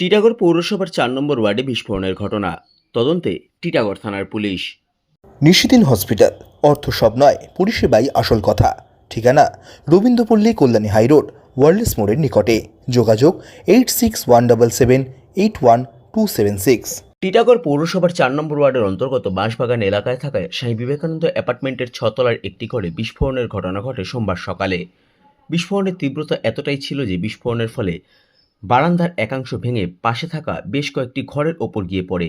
টিটাগড় পৌরসভার চার নম্বর ওয়ার্ডে বিস্ফোরণের ঘটনা। তদন্তে টিটাগড় থানার পুলিশ। নিশিদিন হসপিটাল অর্থ সব নয় পরিষেবাই আসল কথা। ঠিকানা রবীন্দ্রপল্লী কল্যাণী হাইরোড ওয়ার্ল্ডস মোড়ের নিকটে। যোগাযোগ eight six one double seven eight one two seven six. Titagarh পৌরসভার চার নম্বর ওয়ার্ডের অন্তর্গত বাঁশবাগান এলাকায় থাকায় স্বামী বিবেকানন্দ অ্যাপার্টমেন্টের ছতলার একটি ঘরে বিস্ফোরণের ঘটনা ঘটে সোমবার সকালে। বিস্ফোরণের তীব্রতা এতটাই ছিল যে বিস্ফোরণের ফলে বারান্দার একাংশ ভেঙে পাশে থাকা বেশ কয়েকটি ঘরের ওপর গিয়ে পড়ে।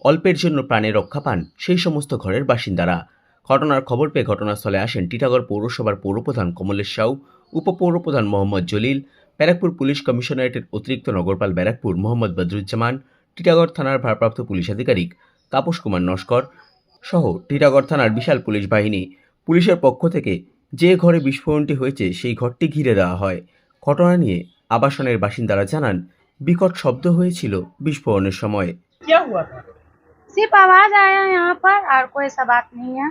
অল্পের জন্য প্রাণে রক্ষা পান সেই সমস্ত ঘরের বাসিন্দারা। ঘটনার খবর পেয়ে ঘটনাস্থলে আসেন টিটাগড় পৌরসভার পৌরপ্রধান কমলেশ সাউ, উপপৌরপ্রধান মোহাম্মদ জলিল, ব্যারাকপুর পুলিশ কমিশনারেটের অতিরিক্ত নগরপাল ব্যারাকপুর মোহাম্মদ বদরুজ্জামান, টিটাগড় থানার ভারপ্রাপ্ত পুলিশ আধিকারিক তাপস কুমার নস্কর সহ টিটাগড় থানার বিশাল পুলিশ বাহিনী। পুলিশের পক্ষ থেকে যে ঘরে বিস্ফোরণটি হয়েছে সেই ঘরটি ঘিরে দেওয়া হয়। ঘটনা নিয়ে আবাসনের বাসিন্দারা জানান বিকট শব্দ হয়েছিল বিস্ফোরণের সময় क्या हुआ था सिर्फ आवाज आया यहाँ पर और कोई सा बात नहीं है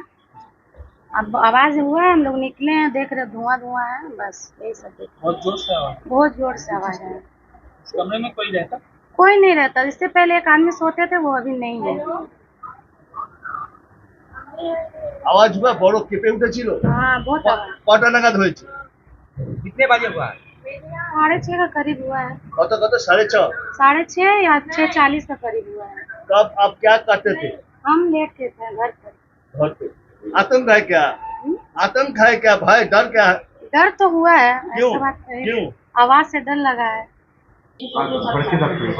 अब आवाज हुआ हम लोग निकले हैं देख रहे धुआं धुआं है बस यही सब देख बहुत जोर से आवाज बहुत जोर से आवाज है इस कमरे में कोई रहता कोई नहीं रहता इससे पहले एक आदमी सोते थे वो अभी नहीं है আওয়াজ বা বড় কেঁপে উঠেছিল हाँ बहुत आवाज কটা নাগাদ হয়েছে कितने बजे हुआ साढ़े छः का करीब हुआ है। और तो साढ़े छः साढ़े छः या छः चालीस का करीब हुआ है। तो आप, आप क्या करते थे? हम लेट के थे घर पर घर पे। आतंक है क्या? आतंक है क्या? भाई डर क्या है? डर तो हुआ है क्यों? क्यों? आवाज़ से डर लगा है।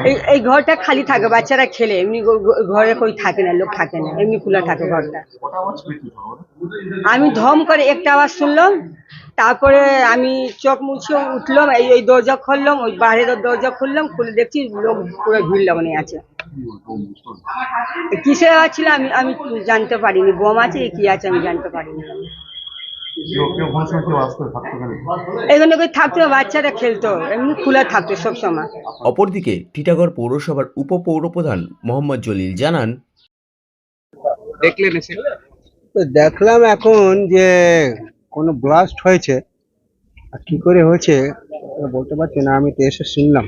এই এই ঘরটা খালি থাকে বাচ্চারা খেলে। এমনি ঘরে কই থাকে না লোক থাকে না এমনি খোলা থাকে ঘরটা। আমি ধম করে একটা আওয়াজ শুনলাম তারপরে আমি চোখ মুছে উঠলাম এই ওই দরজা খুললাম ওই বাইরের দরজা খুললাম খুলে দেখছি লোক পুরো ভিড় লাগানো আছে। কিসের আওয়াজ ছিল আমি আমি জানতে পারিনি বোম আছে কি আছে আমি জানতে পারিনি। এখানে কই থাকতো বাচ্চারা খেলতো এমনি খোলা থাকতো সব অপরদিকে টিটাগড় পৌরসভার উপপৌরপ্রধান মোহাম্মদ জলিল জানান দেখলেন এসে? দেখলাম এখন যে কোনো ব্লাস্ট হয়েছে আর কি করে হয়েছে বলতে পারছি না আমি তো এসে শুনলাম।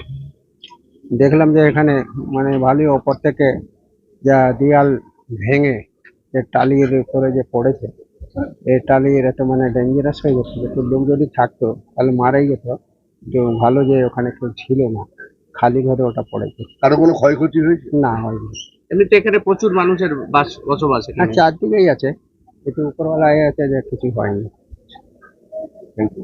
দেখলাম যে এখানে মানে ভালোই ওপর থেকে যা দেয়াল ভেঙে যে টালির উপরে যে পড়েছে এই টালির এত মানে ডেঞ্জারাস হয়ে গেছিল তো লোক যদি থাকতো তাহলে মারাই যেত। তো ভালো যে ওখানে কেউ ছিল না। খালি ঘরে ওটা পড়েছে কারও কোনো ক্ষয়ক্ষতি হয়েছে? না হয়নি। এমনিতে এখানে প্রচুর মানুষের বাস বসবাস না এখানে চারদিকেই আছে। একটু উপরওয়ালা আছে যে কিছু হয়নি। থ্যাংক ইউ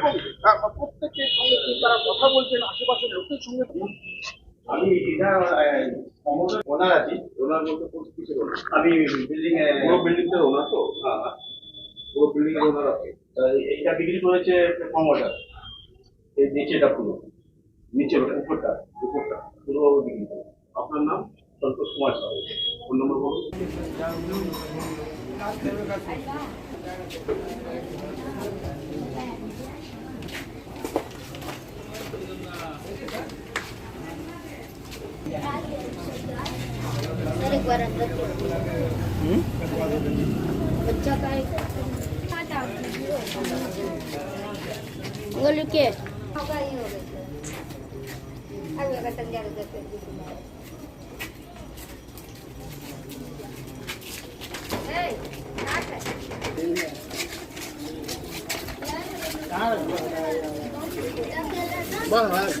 এবং প্রত্যেকের সঙ্গে তারা কথা বলছেন আশেপাশের লোকের সঙ্গে আমি এটা ওনার আছি ওনার বলতে কোন আমি বিল্ডিং পুরো ওনার তো? হ্যাঁ হ্যাঁ। পুরো বিল্ডিং এর ওনার আছে। এইটা বিক্রি করেছে এই নিচেটা পুরো। উপরটা উপরটা। পুরো বিক্রি আপনার নাম? সন্তোষ কুমার সাহু। फोन नंबर बोलो इनके होगा ही होगा अब संजय બસ